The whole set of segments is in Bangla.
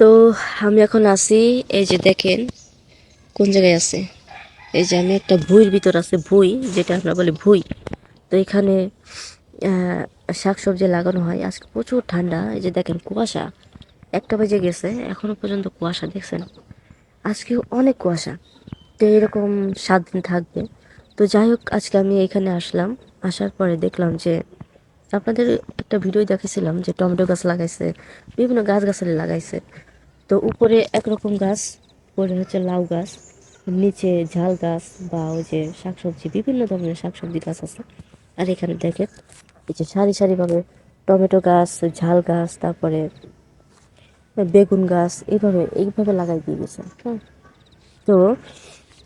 তো আমি এখন আছি, এই যে দেখেন কোন জায়গায় আছে। এই যে আমি একটা ভুঁইর ভিতর আছে, ভুঁই, যেটা আমরা বলি ভুঁই। তো এখানে শাকসবজি লাগানো হয়। আজকে প্রচুর ঠান্ডা, এই যে দেখেন কুয়াশা। একটা বাজে গেছে, এখনও পর্যন্ত কুয়াশা, দেখছেন? আজকে অনেক কুয়াশা। তো এরকম সাত দিন থাকবে। তো যাই হোক, আজকে আমি এখানে আসলাম। আসার পরে দেখলাম যে, আপনাদের একটা ভিডিও দেখেছিলাম যে টমেটো গাছ লাগাইছে, বিভিন্ন গাছ গাছালি লাগাইছে। তো উপরে একরকম গাছ, পরে হচ্ছে লাউ গাছ, নিচে ঝাল গাছ বা ওই যে শাকসবজি, বিভিন্ন ধরনের শাকসবজি গাছ আছে। আর এখানে দেখেন, এই যে সারি সারিভাবে টমেটো গাছ, ঝাল গাছ, তারপরে বেগুন গাছ, এইভাবে এইভাবে লাগাই দিয়ে গেছে হ্যাঁ তো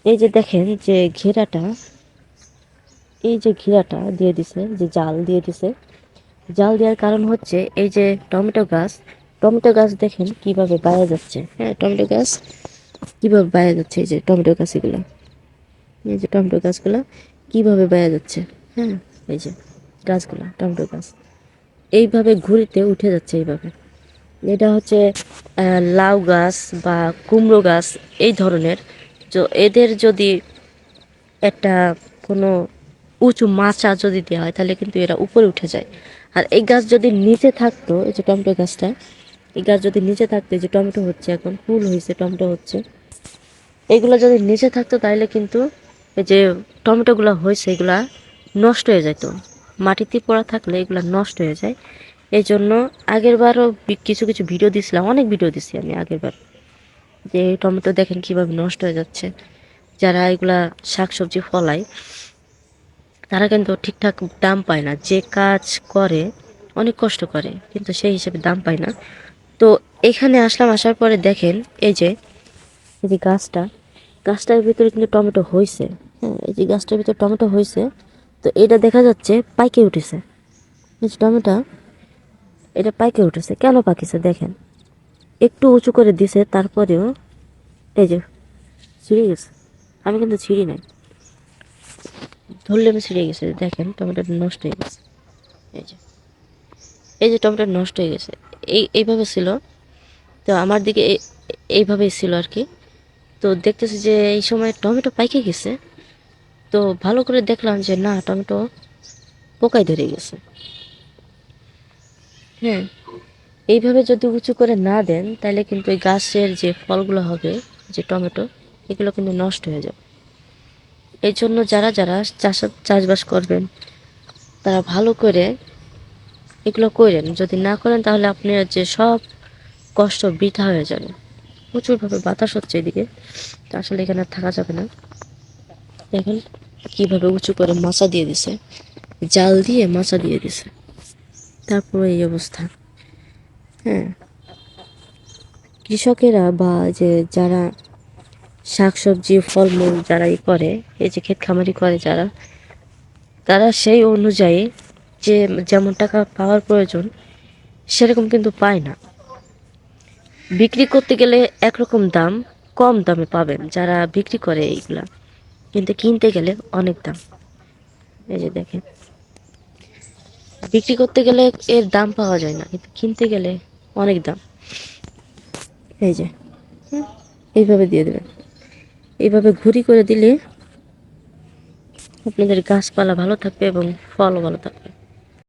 এই যে দেখেন যে ঘেরাটা, এই যে ঘেরাটা দিয়ে দিছে, যে জাল দিয়ে দিছে। জাল দেওয়ার কারণ হচ্ছে এই যে টমেটো গাছ টমেটো গাছ দেখেন কীভাবে বায়া যাচ্ছে। হ্যাঁ টমেটো গাছ। কীভাবে বায়া যাচ্ছে এই যে টমেটো গাছ এগুলো এই যে টমেটো গাছগুলো কীভাবে বায়া যাচ্ছে? হ্যাঁ এই যে গাছগুলা টমেটো গাছ। এইভাবে ঘুরিতে উঠে যাচ্ছে এইভাবে। এটা হচ্ছে লাউ গাছ বা কুমড়ো গাছ এই ধরনের। তো এদের যদি একটা কোনো উঁচু মাচা যদি দেওয়া হয় তাহলে কিন্তু এরা উপরে উঠে যায়। আর এই গাছ যদি নিচে থাকতো এই যে টমেটো গাছটা এই গাছ যদি নিচে থাকতো, যে টমেটো হচ্ছে এখন, ফুল হয়েছে টমেটো হচ্ছে, এগুলো যদি নিচে থাকতো তাহলে কিন্তু এই যে টমেটোগুলো হয়েছে এগুলা নষ্ট হয়ে যেত মাটিতে পড়া থাকলে এগুলো নষ্ট হয়ে যায়। এই জন্য আগের বারও কিছু কিছু ভিডিও দিছিলাম, অনেক ভিডিও দিছি আমি আগের বার। যে টমেটো দেখেন কীভাবে নষ্ট হয়ে যাচ্ছে। যারা এগুলা শাকসবজি ফলায়, তারা কিন্তু ঠিকঠাক দাম পায় না। যে কাজ করে, অনেক কষ্ট করে, কিন্তু সেই হিসেবে দাম পায় না। তো এখানে আসলাম, আসার পরে দেখেন, এই যে এই যে গাছটা, গাছটার ভিতরে কিন্তু টমেটো হয়েছে হ্যাঁ এই যে গাছটার ভিতরে টমেটো হয়েছে তো এটা দেখা যাচ্ছে পাইকে উঠেছে। এই যে টমেটো, এটা পাইকে উঠেছে, কেন পাকিছে দেখেন। একটু উঁচু করে দিছে, তারপরেও এই যে ছিঁড়ে গেছে। আমি কিন্তু ছিঁড়ি নাই। ধরলে আমি ছিঁড়ে গেছে, দেখেন, টমেটোটা নষ্ট হয়ে গেছে। এই যে এই যে টমেটো নষ্ট হয়ে গেছে। এই, এইভাবে ছিল। তো আমার দিকে এই- এইভাবেই ছিল আর কি। তো দেখতেছি যে এই সময় টমেটো পাইকে গেছে। তো ভালো করে দেখলাম যে না, টমেটো পোকায় ধরে গেছে। হ্যাঁ এইভাবে যদি উঁচু করে না দেন, তাহলে কিন্তু এই গাছের যে ফলগুলো হবে, যে টমেটো, এগুলো কিন্তু নষ্ট হয়ে যাবে। এই জন্য যারা যারা চাষ চাষবাস করবেন, তারা ভালো করে এগুলো করেন যদি না করেন, তাহলে আপনার যে সব কষ্ট বৃথা হয়ে যাবে। প্রচুরভাবে বাতাস হচ্ছে এদিকে। তো আসলে এখানে থাকা যাবে না। দেখেন কীভাবে উঁচু করে মাছা দিয়ে দিছে। জাল দিয়ে মাচা দিয়ে দিছে। তারপরে এই অবস্থা। হ্যাঁ। কৃষকেরা বা যে যারা শাকসবজি, ফলমূল যারা ই করে, এই যে ক্ষেত খামারি করে যারা, তারা সেই অনুযায়ী যে যেমন টাকা পাওয়ার প্রয়োজন, সেরকম কিন্তু পায় না। বিক্রি করতে গেলে একরকম দাম, কম দামে পাবেন যারা বিক্রি করে এইগুলা। কিন্তু কিনতে গেলে অনেক দাম। এই যে দেখেন। বিক্রি করতে গেলে এর দাম পাওয়া যায় না, কিন্তু কিনতে গেলে অনেক দাম। এই যে এইভাবে দিয়ে দেবেন। এইভাবে ঘুরি করে দিলে আপনাদের গাছপালা ভালো থাকবে এবং ফলও ভালো থাকবে।